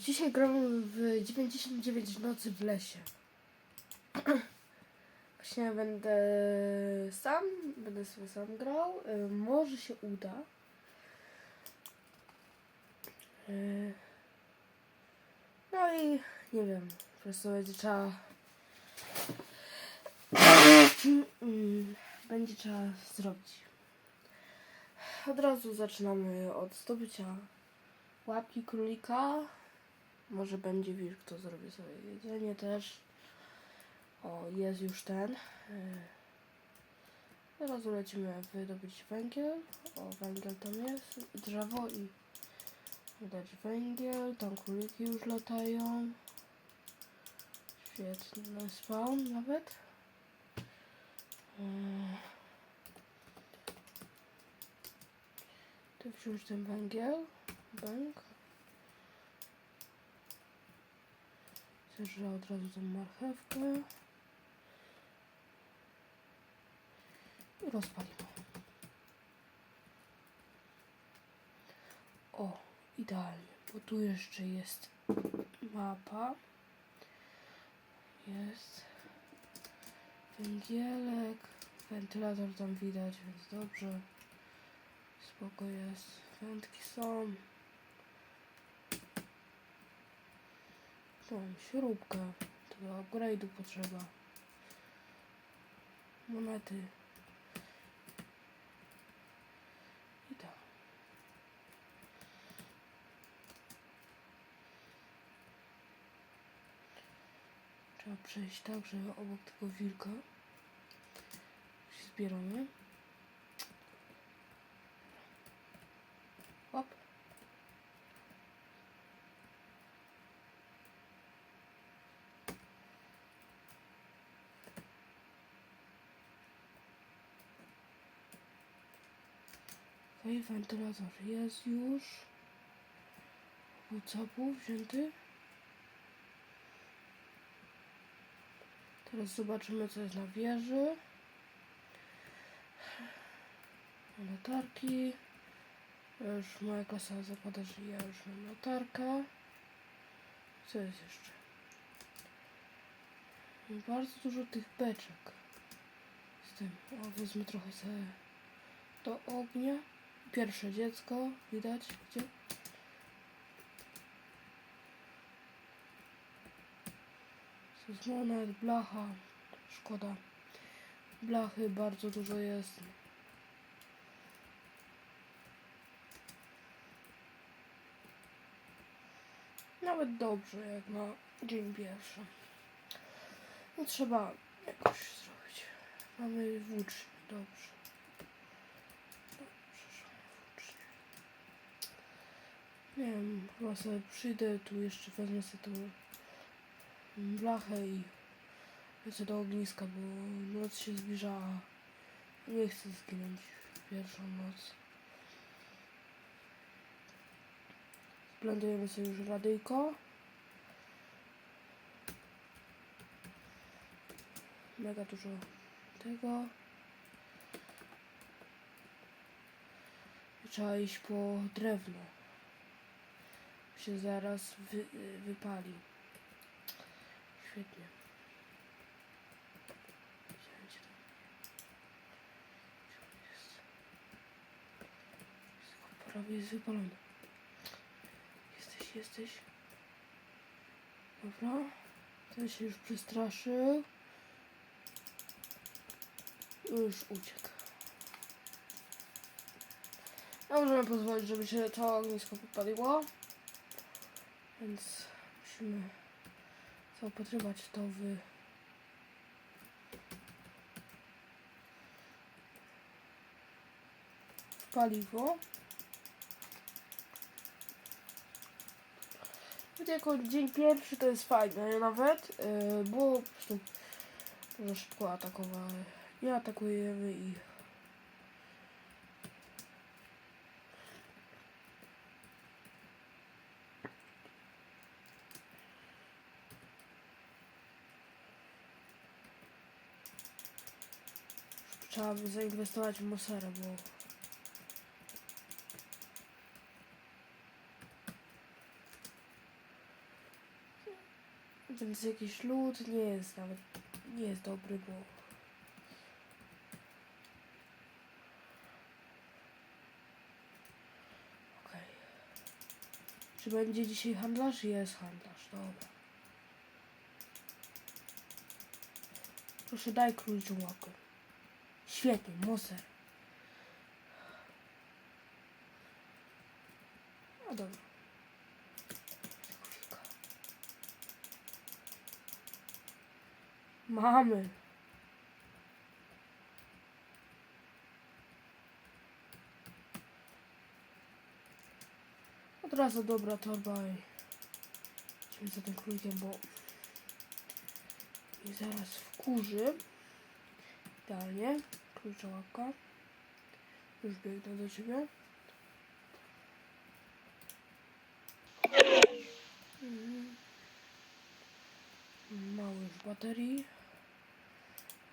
Dzisiaj gramy w 99 nocy w lesie. Właśnie będę sam, będę sobie sam grał. Y, Może się uda. Y, No i nie wiem, po prostu będzie trzeba. Będzie trzeba zrobić. Od razu zaczynamy od zdobycia łapki królika. Może będzie wilk, to zrobię sobie jedzenie też. O, jest już ten. Yy. Teraz lecimy wydobyć węgiel. O, węgiel tam jest. Drzewo i dać węgiel. Tam króliki już latają. Świetny spawn nawet. Yy. Tu wziąć ten węgiel. Bęk. Zjeżdżę od razu tą marchewkę. I rozpalimy. O, idealnie, bo tu jeszcze jest mapa. Jest węgielek, wentylator tam widać, więc dobrze. Spoko jest, wędki są. Tą śrubkę, tego upgrade'u potrzeba. Monety. I tak. Trzeba przejść tak, że obok tego wilka się zbieramy. Okej, wentylator jest już. Capu wzięty. Teraz zobaczymy co jest na wieży. Latarki. Już moja klasa zakłada, że ja już mam latarkę. Co jest jeszcze? Bardzo dużo tych beczek. Z tym. O, wezmę trochę sobie do ognia. Pierwsze dziecko, widać gdzie? Z blacha, szkoda. Blachy bardzo dużo jest. Nawet dobrze, jak na dzień pierwszy. No trzeba jakoś zrobić. Mamy włócznie. Dobrze, że mamy włócznie. Nie wiem, chyba sobie przyjdę, tu jeszcze wezmę sobie tą blachę i lecę do ogniska, bo noc się zbliża, nie chcę zginąć pierwszą noc. Blendujemy sobie już radyjko. Mega dużo tego. I Trzeba iść po drewno. Się zaraz wy, wypali. Świetnie. Prawie jest wypalony. Jesteś, jesteś. Dobra. Ten się już przestraszył. Już uciekł. No możemy pozwolić, żeby się to ognisko popaliło. Więc musimy zaopatrywać to w paliwo. Jako dzień pierwszy to jest fajne nawet, yy, bo po prostu szybko atakowały. I atakujemy i trzeba by zainwestować w moserę, bo Więc jakiś lód nie jest nawet, nie jest dobry, bo... Okej. Czy będzie dzisiaj handlarz? Jest handlarz, dobra. Proszę daj króliczą łapkę. Świetnie, moser. No dobra. Mamy. Od razu dobra torba i idziemy za tym królikiem, bo i zaraz wkurzy. Idealnie. Klucza łapka. Już biegnę do ciebie. Mało już baterii.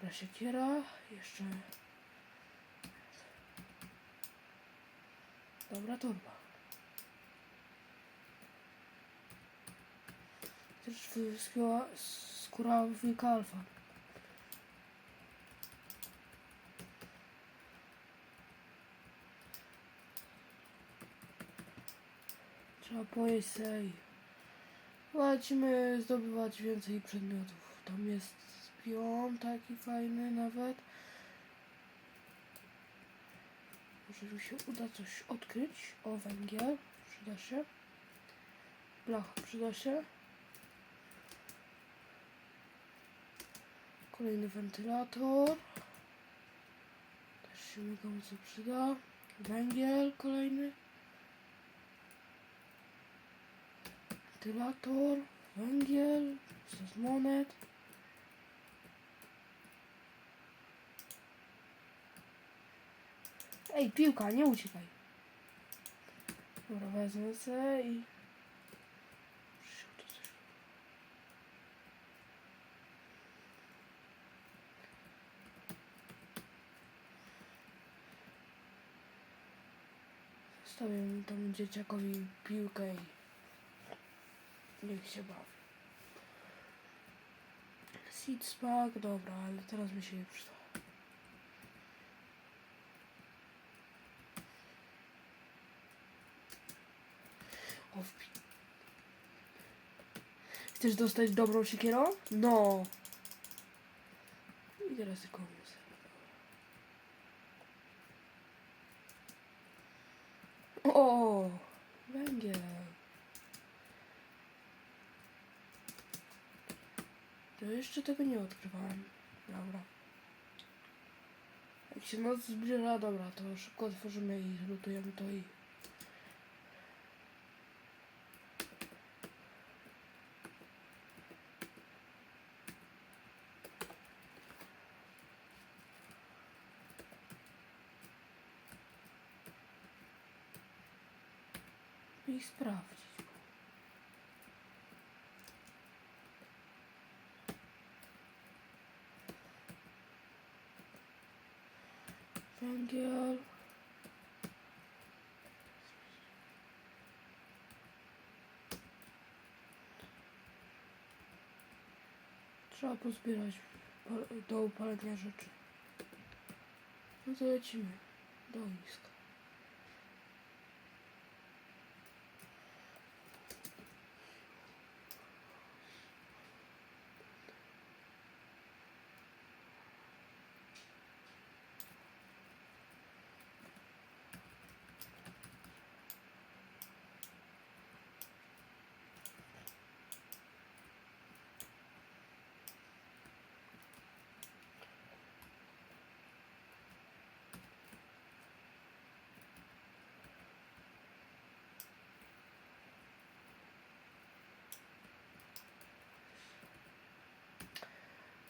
Dobra, siekiera. Jeszcze. Dobra torba. Też skóra wilka alfa. Trzeba pojeść sej. Lecimy zdobywać więcej przedmiotów. Tam jest spion taki fajny nawet. Może mi się uda coś odkryć. O, węgiel. Przyda się. Blacha przyda się. Kolejny wentylator. Też się mi przyda. Węgiel kolejny. Wentylator. Węgiel. Stos monet. Ej, piłka, nie uciekaj. Dobra, wezmę se i... Coś Zostawię temu dzieciakowi piłkę i niech się bawi. Seed spark, dobra, ale teraz mi się nie przyda. O, Chcesz dostać dobrą siekierą? No. I teraz tylko muszę. O, węgiel. To jeszcze tego nie odkrywałem. Dobra. Jak się noc zbliża, dobra, to szybko otworzymy i lutujemy to i... i sprawdzić. Trzeba pozbierać do upalenia rzeczy. No to lecimy do ogniska.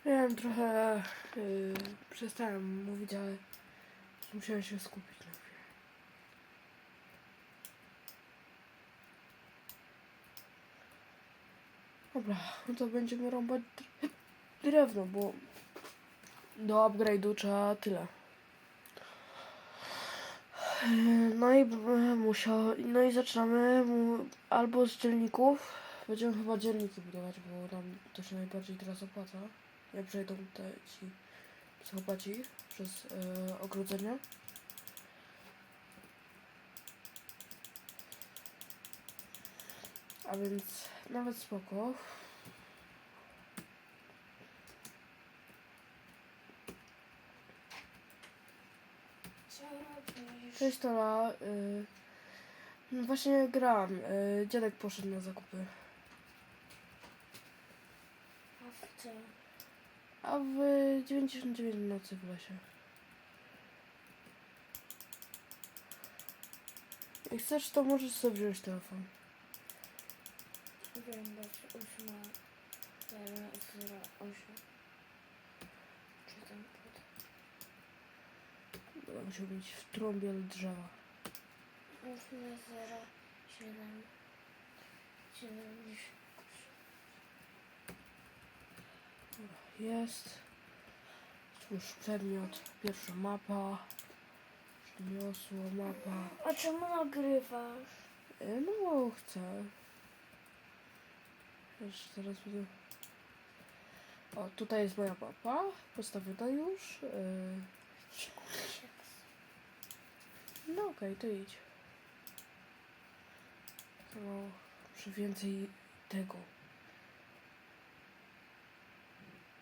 Wiem, trochę yy, przestałem mówić, ale musiałem się skupić na chwilę. Dobra, no to będziemy rąbać dr- drewno, bo do upgrade'u trzeba tyle. No i yy, musiał, no i zaczynamy albo z dzielników, Będziemy chyba dzielnicy budować, bo nam to się najbardziej teraz opłaca. Jak przejdą te ci psychopaci przez e, ogrodzenie. A więc nawet spoko. Cześć Tola. Y, no właśnie gram. Y, dziadek poszedł na zakupy. A w co? A w 99 nocy w lesie. Jak chcesz, to możesz sobie wziąć telefon. Wiem, zero, osiem. Czy tam pod... Musiał mieć w trąbie drzewa. Ósma, zero, siedem, dziewięć. Jest. Stwórz przedmiot. Pierwsza mapa. Rzemiosło, mapa. A czemu nagrywasz? Y, No chcę. Wiesz, zaraz będę... O, tutaj jest moja mapa. Postawiona już. Y, No okej, to idź. To muszę więcej tego.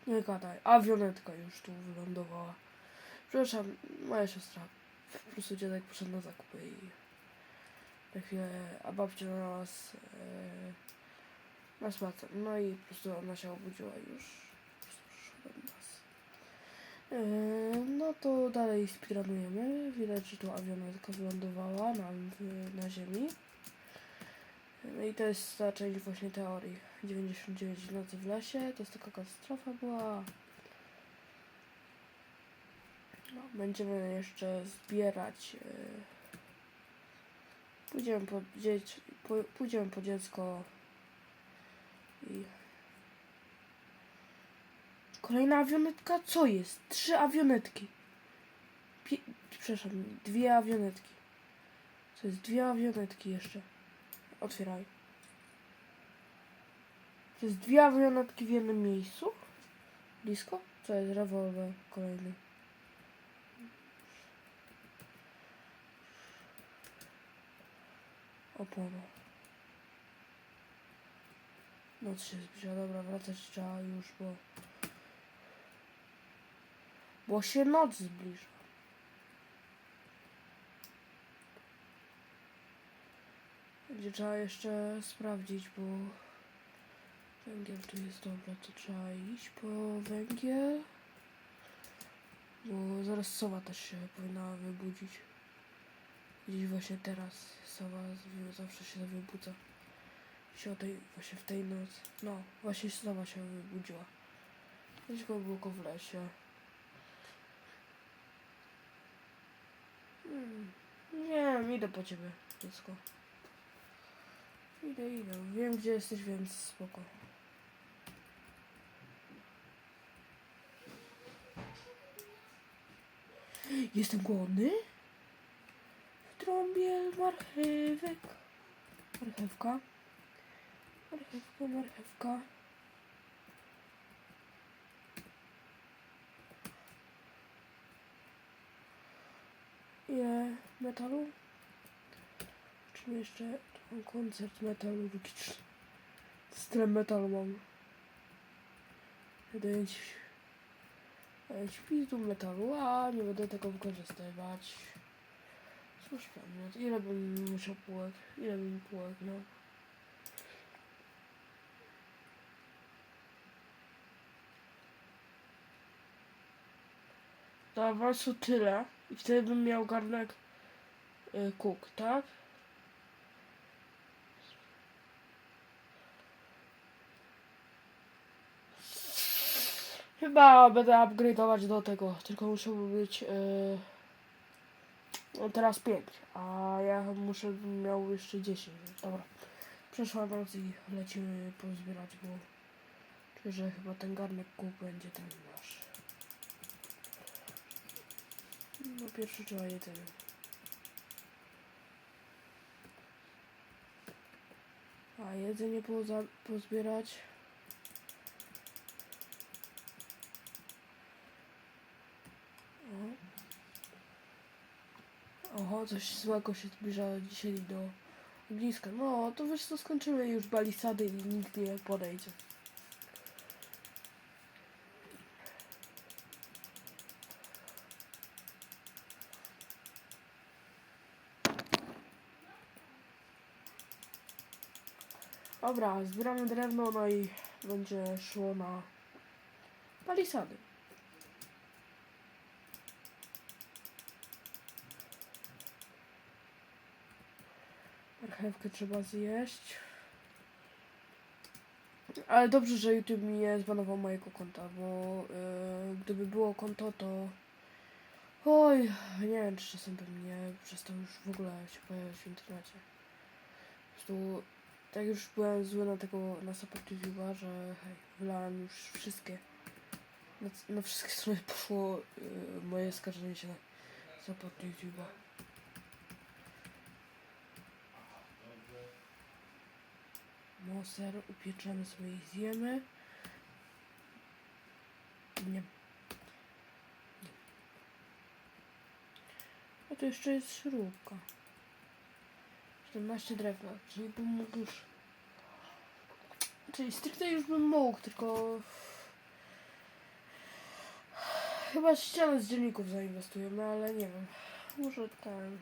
Nie gadaj. Awionetka już tu wylądowała. Przepraszam, moja siostra. Po prostu dziadek poszedł na zakupy i na chwilę, a babcia na nas e, na spacer. No i po prostu ona się obudziła już. Po do nas. E, no to dalej speedrunujemy. Widać, że tu awionetka wylądowała nam w, na ziemi. No i to jest ta część właśnie teorii. 99 nocy w lesie. To jest taka katastrofa była. No, będziemy jeszcze zbierać. e, Pójdziemy po, dzieć, pójdziemy po dziecko i kolejna awionetka? Co jest? Trzy awionetki. Pie, przepraszam, dwie awionetki. To jest dwie awionetki jeszcze. Otwieraj. To jest dwie awionetki w jednym miejscu? Blisko? Co jest rewolwer kolejny? Opona. Noc się zbliża, dobra, wracać trzeba już, bo... Bo się noc zbliża. Będzie trzeba jeszcze sprawdzić, bo... Węgiel tu jest dobra, to trzeba iść po węgiel. Bo zaraz sowa też się powinna wybudzić. Gdzieś właśnie teraz sowa zawsze się wybudza. Się o tej, właśnie w tej nocy. No, właśnie sowa się wybudziła. Gdzieś głęboko w lesie. Hmm. Nie, idę po ciebie, dziecko. Idę, idę. Wiem, gdzie jesteś, więc spoko. Jestem głodny? W trąbie marchewek. Marchewka. Marchewka, marchewka. Ile metalu? Czy jeszcze mam koncert metalurgiczny? Z metalu mam. Daję ci, daję ci pizdu metalu, a nie będę tego wykorzystywać. Cóż przedmiot, ile bym musiał półek, ile bym półek? Do awansu tyle i wtedy bym miał garnek y, kuk, tak? Chyba będę upgrade'ować do tego, tylko musiałby być yy, teraz 5, a ja muszę miał jeszcze 10. Dobra. Przeszła noc i lecimy pozbierać, bo czuję, że chyba ten garnek kuk będzie ten nasz. No pierwszy trzeba jedzenie. A jedzenie poza, pozbierać. Coś złego się zbliża dzisiaj do ogniska. No, to wiesz co, skończymy już balisady i nikt nie podejdzie. Dobra, zbieramy drewno, no i będzie szło na palisady. Marchewkę trzeba zjeść. Ale dobrze, że YouTube nie zbanował mojego konta, bo yy, gdyby było konto, to oj, nie wiem, czy czasem bym nie przestał już w ogóle się pojawiać w internecie. Po prostu tak już byłem zły na tego, na support YouTube'a, że hej, wylałem już wszystkie, na, na wszystkie strony poszło yy, moje skarżenie się na support YouTube'a. Moser upieczemy sobie i zjemy. Nie. A to jeszcze jest śrubka. 17 drewna, czyli bym mógł już... Czyli stricte już bym mógł, tylko... Chyba ścianę z dzienników zainwestujemy, ale nie wiem. Może ten...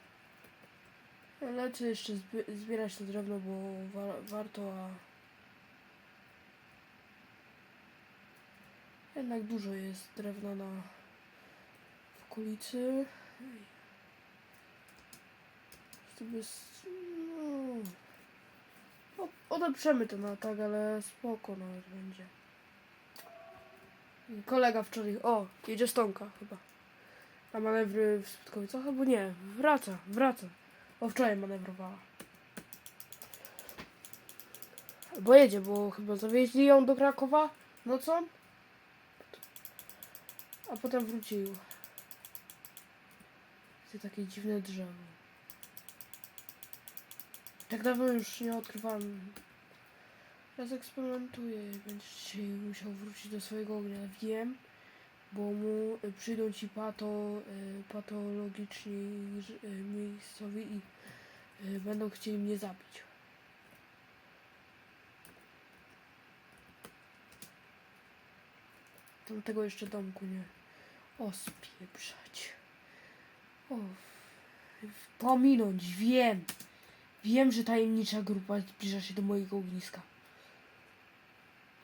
Lecę jeszcze zbi- zbierać to drewno, bo wa- warto, a... Jednak dużo jest drewna na w okolicy. Żeby no, no, odeprzemy to na tak, ale spoko nawet będzie. I Kolega wczoraj, o, jedzie stonka chyba. Na manewry w Spytkowicach, albo nie, wraca, wraca. O, wczoraj manewrowała. Bo jedzie, bo chyba zawieźli ją do Krakowa nocą. A potem wrócił. Jest takie dziwne drzewo. Tak dawno już nie odkrywałem. Teraz eksperymentuję. Będziesz musiał wrócić do swojego ognia. Wiem, bo mu y, przyjdą ci pato, y, patologiczni y, miejscowi i będą chcieli mnie zabić. Tam tego jeszcze domku nie. O, spieprzać. O, pominąć, wiem. Wiem, że tajemnicza grupa zbliża się do mojego ogniska.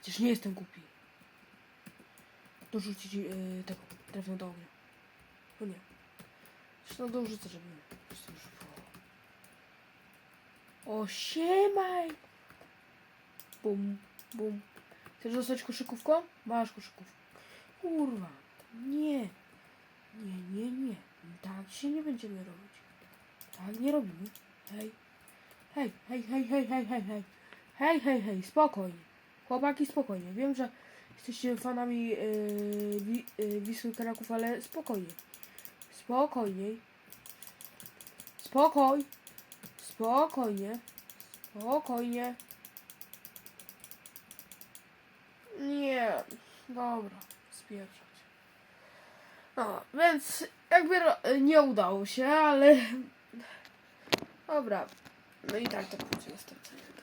Przecież nie jestem głupi. Dorzucić yy, tego drewno do ognia. O nie. Zresztą dorzucę, żeby już było. O, siemaj! Bum, bum. Chcesz dostać koszykówką? Masz koszykówkę. Kurwa. Nie. Nie, nie, nie. Tak się nie będziemy robić. Tak nie robimy. Hej. Hej, hej, hej, hej, hej, hej, hej. Hej, hej, hej, spokojnie. Chłopaki, spokojnie. Wiem, że jesteście fanami yy, yy, Wisły Kraków, ale spokojnie. Spokojniej. Spokoj. Spokojnie. Spokojnie. Nie. Dobra. Spieprzać. No, więc jakby nie udało się, ale... Dobra. No i tak to pójdzie następnym razem.